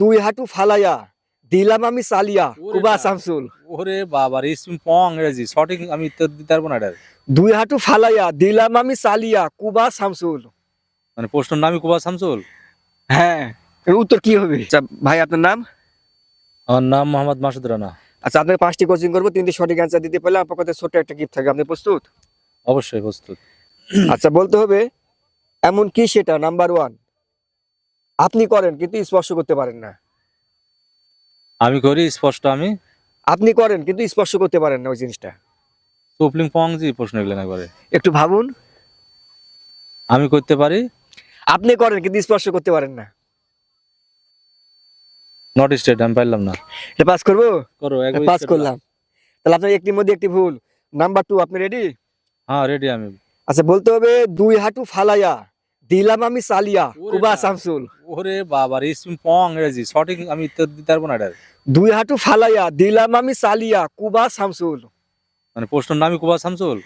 দুই হাঁটু ফালাইয়া দিলাম আমি চালিয়া কুবা। শামসুল। ওরে বাবা রে পং ইংরেজি সঠিক আমি উত্তর দিতে পারব না এটার দুই হাঁটু ফালাইয়া দিলাম আমি চালিয়া কুবা শামসুল। মানে প্রশ্নের নামই কুবা শামসুল? হ্যাঁ এর উত্তর কি হবে? আচ্ছা ভাই আপনার নাম? আমার নাম মোহাম্মদ মাসুদ রানা। আচ্ছা আপনাকে পাঁচটি কোচিং করব তিনটি সঠিক অ্যান্সার দিতে পারলে আপনার কাছে ছোট একটা গিফট থাকে আপনি প্রস্তুত? অবশ্যই প্রস্তুত। আচ্ছা বলতে হবে এমন কি সেটা নাম্বার ওয়ান আপনি করেন কিন্তু স্পর্শ করতে পারেন না। আমি করি স্পষ্ট আমি। আপনি করেন কিন্তু স্পর্শ করতে পারেন না ওই জিনিসটা। সুপ্লিং পং জি প্রশ্ন এগুলো না করে। একটু ভাবুন। আমি করতে পারি। আপনি করেন কিন্তু স্পর্শ করতে পারেন না। নট স্টেট আমি পারলাম না। এটা পাস করব? করো একবার পাস করলাম। তাহলে আপনার একটির মধ্যে একটি ভুল। নাম্বার টু আপনি রেডি হ্যাঁ রেডি আমি। আচ্ছা বলতে হবে দুই হাঁটু ফালাইয়া। দিলাম আমি ওরে কুবা শামসুল। ওরে বাবা পং সঠিক আমি উত্তর দিতে পারব না এটার? দুই হাঁটু ফালাইয়া দিলাম আমি চালিয়া কুবা শামসুল। মানে প্রশ্নের নামই কুবা শামসুল?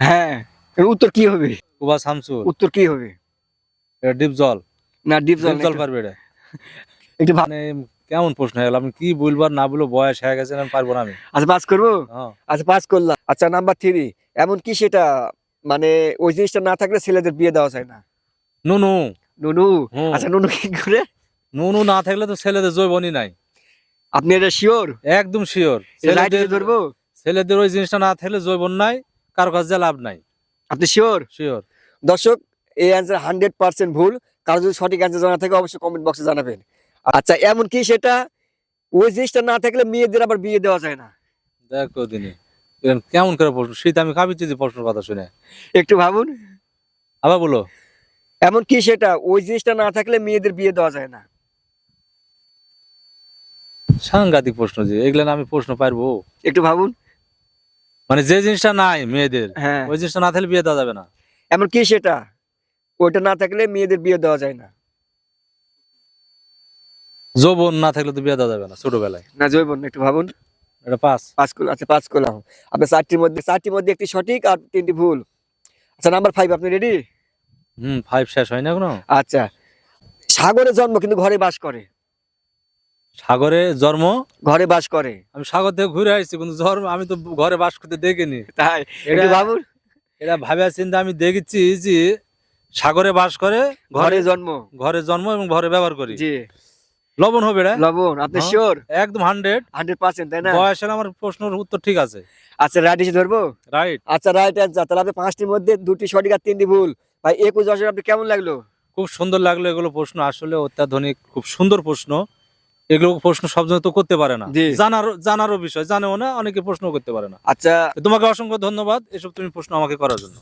হ্যাঁ এর উত্তর কি হবে? কুবা শামসুল। উত্তর কি হবে? এটা ডিপ জল। না ডিপ ডিপ জল পারবে এটা। একটু মানে কেমন প্রশ্ন হয়ে গেল আমি কি বলবার না বলব বয়স হয়ে গেছে আমি পারব না আমি? আচ্ছা পাস করব? হ্যাঁ। আচ্ছা পাস করলাম। আচ্ছা নাম্বার থ্রি এমন কি সেটা মানে ওই জিনিসটা না থাকলে ছেলেদের বিয়ে দেওয়া যায় না। নুনু। নুনু। আচ্ছা নুনু কি করে? নুনু না থাকলে তো ছেলেদের জৈবনই নাই। আপনি এটা শিওর? একদম শিওর। রাইট ধরবো? ছেলেদের ওই জিনিসটা না থাকলে জৈবন নাই কারও কাছ কাছে লাভ নাই। আপনি শিওর? শিওর। দর্শক এই অ্যান্সার হান্ড্রেড পার্সেন্ট ভুল। কারও যদি সঠিক অ্যান্সার জানা থাকে অবশ্যই কমেন্ট বক্সে জানাবেন। আচ্ছা এমন কি সেটা? ওই জিনিসটা না থাকলে মেয়েদের আবার বিয়ে দেওয়া যায় না। দেখো দিনে কেমন করে প্রশ্ন শীত আমি যে প্রশ্নের কথা শুনে। একটু ভাবুন। আবার বলো। এমন কি সেটা ওই জিনিসটা না থাকলে মেয়েদের বিয়ে দেওয়া যায় না। সাংঘাতিক প্রশ্ন যে এগুলো আমি প্রশ্ন পারব একটু ভাবুন। মানে যে জিনিসটা নাই মেয়েদের হ্যাঁ। ওই জিনিসটা না থাকলে বিয়ে দেওয়া যাবে না। এমন কি সেটা ওইটা না থাকলে মেয়েদের বিয়ে দেওয়া যায় না। যৌবন না থাকলে তো বিয়ে দেওয়া যাবে না ছোটবেলায়। না যৌবন একটু ভাবুন। এটা পাস পাঁচ করলাম আচ্ছা পাঁচ করলাম আপনার চারটির মধ্যে চারটির মধ্যে একটি সঠিক আর তিনটি ভুল। আচ্ছা নাম্বার ফাইভ আপনি রেডি হুম ফাইভ শেষ হয় না এখনও? আচ্ছা সাগরে জন্ম কিন্তু ঘরে বাস করে। সাগরে জন্ম? ঘরে বাস করে। আমি সাগর থেকে ঘুরে আসছি কিন্তু জন্ম আমি তো ঘরে বাস করতে দেখিনি। তাই এটা ভাবুন। এটা ভাবে চিন্তা আমি দেখেছি যে সাগরে বাস করে ঘরে জন্ম। ঘরে জন্ম এবং ঘরে ব্যবহার করি। জি। লবণ হবে এটা? লবণ আপনি হ্যাঁ। শিওর একদম হান্ড্রেড হান্ড্রেড পার্সেন্ট তাই না? বয়স আমার প্রশ্নের উত্তর ঠিক আছে। আচ্ছা রাইট ধরবো? রাইট আচ্ছা রাইট অ্যান্সার তাহলে আপনি পাঁচটির মধ্যে দুটি সঠিক আর তিনটি ভুল। ভাই একুশ দশের আপনি কেমন লাগল? খুব সুন্দর লাগল এগুলো প্রশ্ন। আসলে অত্যাধুনিক খুব সুন্দর প্রশ্ন। এগুলো প্রশ্ন সব তো করতে পারে না। জানার জানারও বিষয়। জানেও না অনেকে প্রশ্ন করতে পারে না। আচ্ছা। তোমাকে অসংখ্য ধন্যবাদ এসব তুমি প্রশ্ন আমাকে করার জন্য।